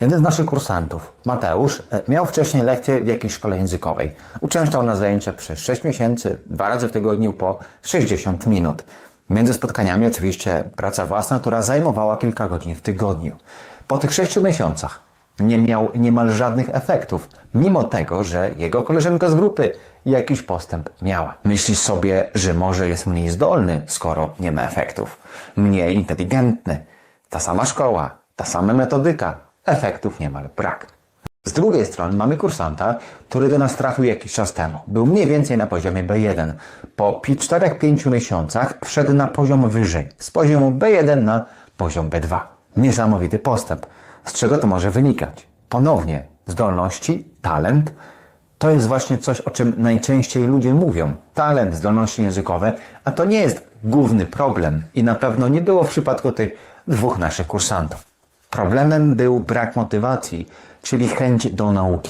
Jeden z naszych kursantów, Mateusz, e, miał wcześniej lekcję w jakiejś szkole językowej. Uczęszczał na zajęcia przez 6 miesięcy, dwa razy w tygodniu po 60 minut. Między spotkaniami oczywiście praca własna, która zajmowała kilka godzin w tygodniu. Po tych 6 miesiącach nie miał niemal żadnych efektów, mimo tego, że jego koleżanka z grupy jakiś postęp miała. Myślisz sobie, że może jest mniej zdolny, skoro nie ma efektów. Mniej inteligentny. Ta sama szkoła, ta sama metodyka. Efektów niemal brak. Z drugiej strony mamy kursanta, który do nas trafił jakiś czas temu. Był mniej więcej na poziomie B1. Po 4-5 miesiącach wszedł na poziom wyżej. Z poziomu B1 na poziom B2. Niesamowity postęp. Z czego to może wynikać? Ponownie, zdolności, talent, to jest właśnie coś, o czym najczęściej ludzie mówią. Talent, zdolności językowe, a to nie jest główny problem i na pewno nie było w przypadku tych dwóch naszych kursantów. Problemem był brak motywacji, czyli chęć do nauki.